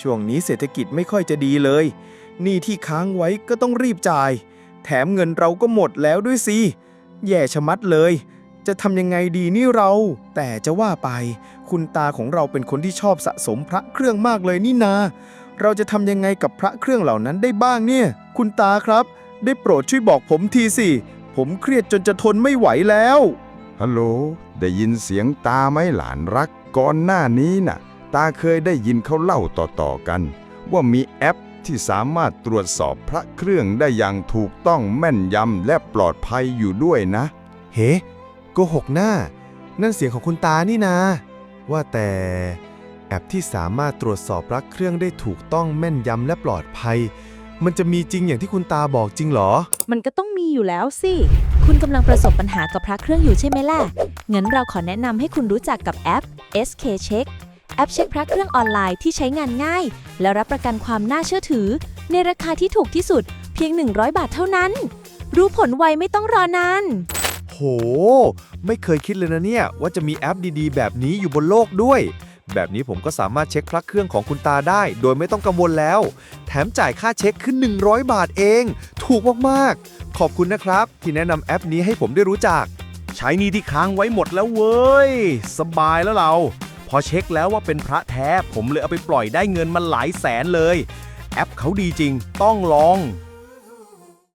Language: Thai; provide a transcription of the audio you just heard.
ช่วงนี้เศรษฐกิจไม่ค่อยจะดีเลย หนี้ที่ค้างไว้ก็ต้องรีบจ่าย แถมเงินเราก็หมดแล้วด้วยสิ แย่ชะมัดเลย จะทำยังไงดีนี่เรา แต่จะว่าไป คุณตาของเราเป็นคนที่ชอบสะสมพระเครื่องมากเลยนี่นา เราจะทำยังไงกับพระเครื่องเหล่านั้นได้บ้างเนี่ย คุณตาครับ ได้โปรดช่วยบอกผมทีสิ ผมเครียดจนจะทนไม่ไหวแล้ว ฮัลโหล ได้ยินเสียงตาไหมหลานรัก ก่อนหน้านี้น่ะ ตาเคยได้ยินเขาเล่าต่อๆกัน ว่ามีแอปที่สามารถตรวจสอบพระเครื่องได้อย่างถูกต้องแม่นยำและปลอดภัยอยู่ด้วยนะ เฮ้โกหกหน้า นั่นเสียงของคุณตานี่นา ว่าแต่แอปที่สามารถตรวจสอบพระเครื่องได้ถูกต้องแม่นยำและปลอดภัย มันจะมีจริงอย่างที่คุณตาบอกจริงเหรอ มันก็ต้องมีอยู่แล้วสิ คุณกำลังประสบปัญหากับพระเครื่องอยู่ใช่ไหมล่ะ งั้นเราขอแนะนำให้คุณรู้จักกับแอป SK Check แอปเช็คพระเครื่องออนไลน์ที่ใช้งานง่าย และรับประกันความน่าเชื่อถือ ในราคาที่ถูกที่สุดเพียง 100 บาทเท่านั้น รู้ผลไวไม่ต้องรอนาน โห ไม่เคยคิดเลยนะเนี่ย ว่าจะมีแอปดีๆ แบบนี้อยู่บนโลกด้วย แบบนี้ผมก็สามารถเช็คพระเครื่องของคุณตาได้ โดยไม่ต้องกังวลแล้ว แถมจ่ายค่าเช็คขึ้น 100 บาทเอง ถูกมากๆ ขอบคุณนะครับ ที่แนะนำแอปนี้ให้ผมได้รู้จัก ใช้หนี้ที่ค้างไว้หมดแล้วเว้ย สบายแล้วเรา พอเช็คแล้วว่าเป็นพระแท้ ผมเลยเอาไปปล่อยได้เงินมาหลายแสนเลย แอปเขาดีจริง ต้องลอง